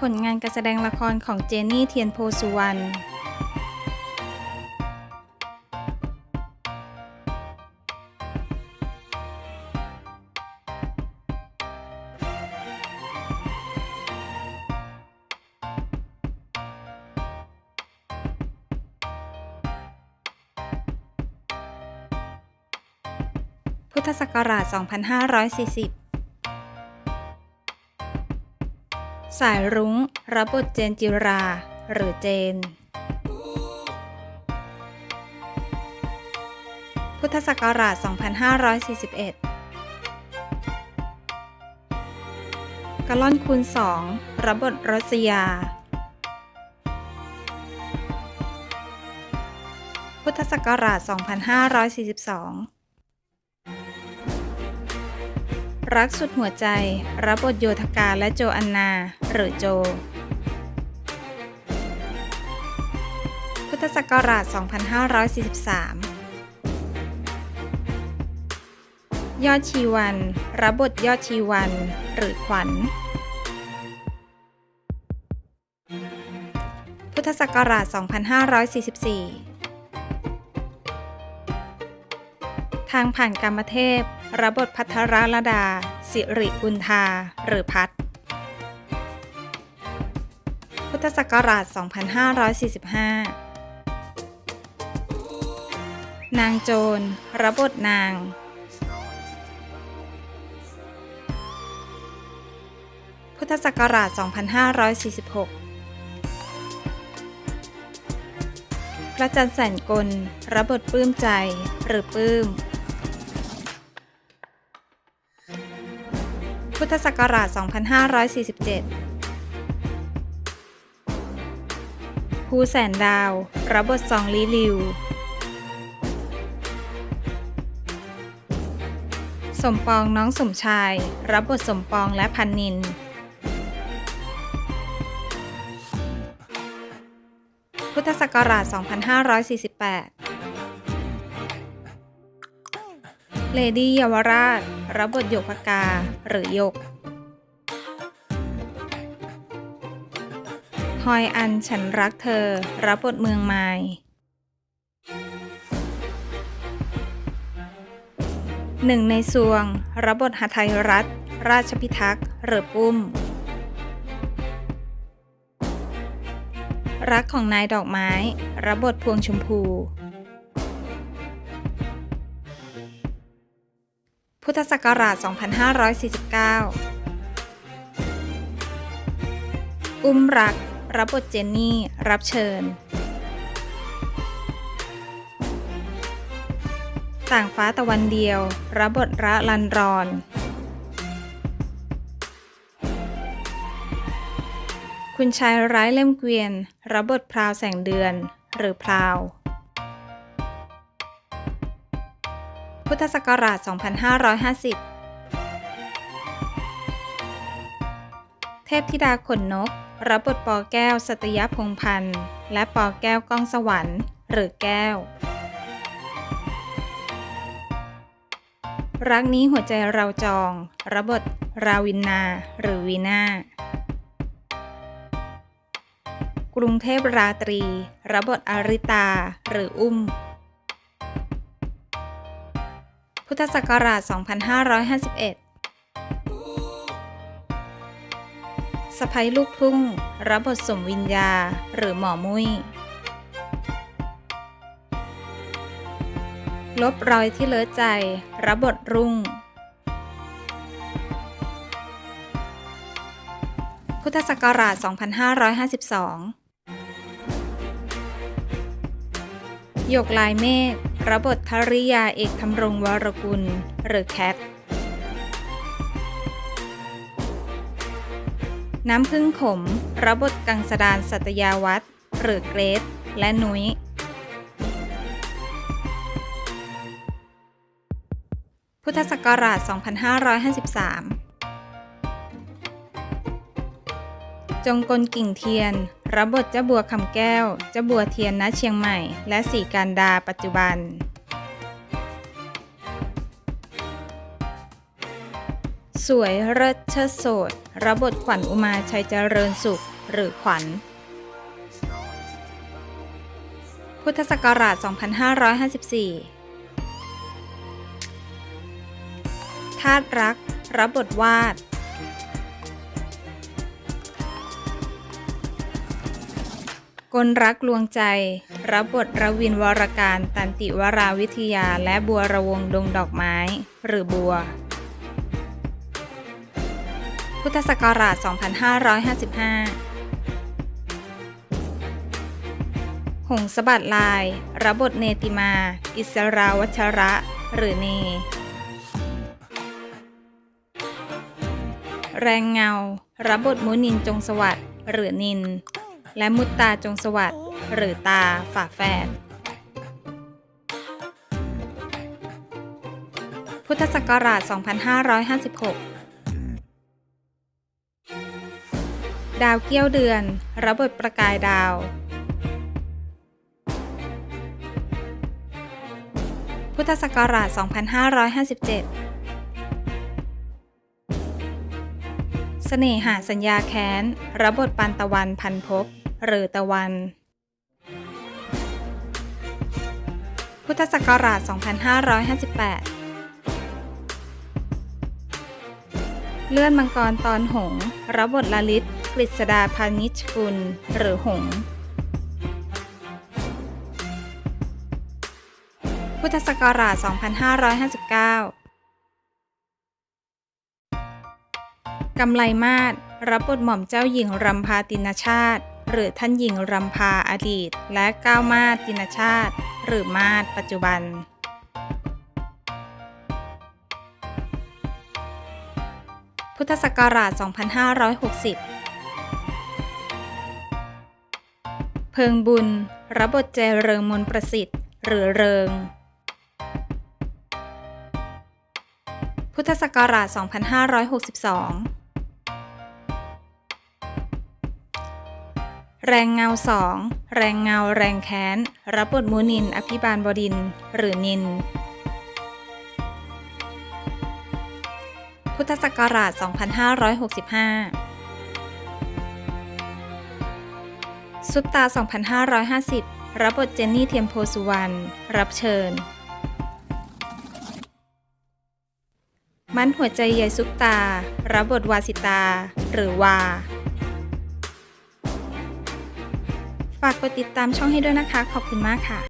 ผลงานการแสดงละครของเจนี่เทียนโพสุวรรณพุทธศักราช 2540 สายรุ้งรับบทเจนจิรา หรือเจน พุทธศักราช 2541กะล่อนคูณสองรับบทรสยา พุทธศักราช 2542 รักสุดหัวใจ รับบทโยธกาและโจอันนา หรือโจ พุทธศักราช 2543 ยอดชีวัน รับบทยอดชีวัน หรือขวัญ พุทธศักราช 2544างผ่านกรรมเทพรับทพัทรลดา สิริกุลธา หรือพัทพุทธศักราช 2545 นางโจรรับทนาง พุทธศักราช 2546พระจันทร์แสนกลรับบทปลื้มใจหรือปลื้ม พุทธศักราช 2547 ภูแสนดาว รับบทซองลีลิว สมปองน้องสมชาย รับบทสมปองและพันนิน พุทธศักราช 2548 เลดี้เยาวราช รับบทหยกพกา หรือหยก ฮอยอันฉันรักเธอ รับบทเมืองไม้หนึ่งในสวง รับบทหทัยรัฐ ราชพิทักษ์ หรือปุ้ม รักของนายดอกไม้ รับบทพวงชมพู พุทธศักราช 2549 อุ้มรัก รับบทเจนนี่ รับเชิญ ต่างฟ้าตะวันเดียว รับบทระลันรอนคุณชายร้ายเล่มเกวียน รับบทพราวแสงเดือน หรือพราว พุทธศักราช 2550 เทพธิดาขนนก รับบทปอแก้ว สัตยพงพันธ์ และปอแก้วก้องสวรรค์ หรือแก้ว รักนี้หัวใจเราจอง รับบทราวินนา หรือวีนากรุงเทพราตรี รับบทอาริตา หรืออุ้ม พุทธศักราช 2551สะพ้ยลูกทุ่ง รับบทสมวิญญา หรือหมอมุ้ย ลบรอยที่เลิศใจ รับบทรุ่ง พุทธศักราช 2552 หยกลายเมฆ รับบทภริยาเอกธรรมรงวรกุล หรือแคทน้ำพึ่งขมรับบทกังสดานสัตยาวัฒน์หรือเกรซและนุ้ย พุทธศักราช 2553 จงกลกิ่งเทียน รับบทเจ้าบัวคำแก้ว เจ้าบัวเทียนณเชียงใหม่ และสีการดาปัจจุบัน สวยเลิศเชิดโสดรับบทขวัญอุมาชัยเจริญสุข หรือขวัญ พุทธศักราช 2554ธาตุรัก รับบทวาด กลรักลวงใจ รับบทรวินวรการตันติวราวิทยาและบัวระวงดงดอกไม้ หรือบัว พุทธศักราช 2555 หงสะบัดลาย รับบทเนติมา อิสราวัชระ หรือเน แรงเงา รับบทมุนินจงสวัสดิ์หรือนิน และมุตตาจงสวัสดิ์หรือตาฝาแฝดพุทธศักราช 2556 ดาวเกี้ยวเดือนรับบทประกายดาว พุทธศักราช 2557 เสน่หาสัญญาแค้นรับบปันตะวันพันภพ หรือตะวัน พุทธศักราช 2558 เลื่อนมังกรตอนหง รับบทลลิต กฤษดาพานิชกุล หรือหง พุทธศักราช 2559กำไลมาศรับบทหม่อมเจ้าหญิงรำพาตินชาติ หรือท่านหญิงรำพาอดีต และก้าวมาตินชาติ หรือมาศปัจจุบัน พุทธศักราช 2560 เพิงบุญรับบทเจเริงมนต์ประสิทธิ์ หรือเริง พุทธศักราช 2562 แรงเงาสองแรงเงาแรงแค้น รับบทมูนิน อภิบาลบดิน หรือนิน พุทธศักราช 2565 ซุปตา 2550 รับบทเจนนี่เทียมโพสุวรรณ รับเชิญ มันหัวใจใยซุปตา รับบทวาสิตา หรือวาากกดติดตามช่องให้ด้วยนะคะ ขอบคุณมากค่ะ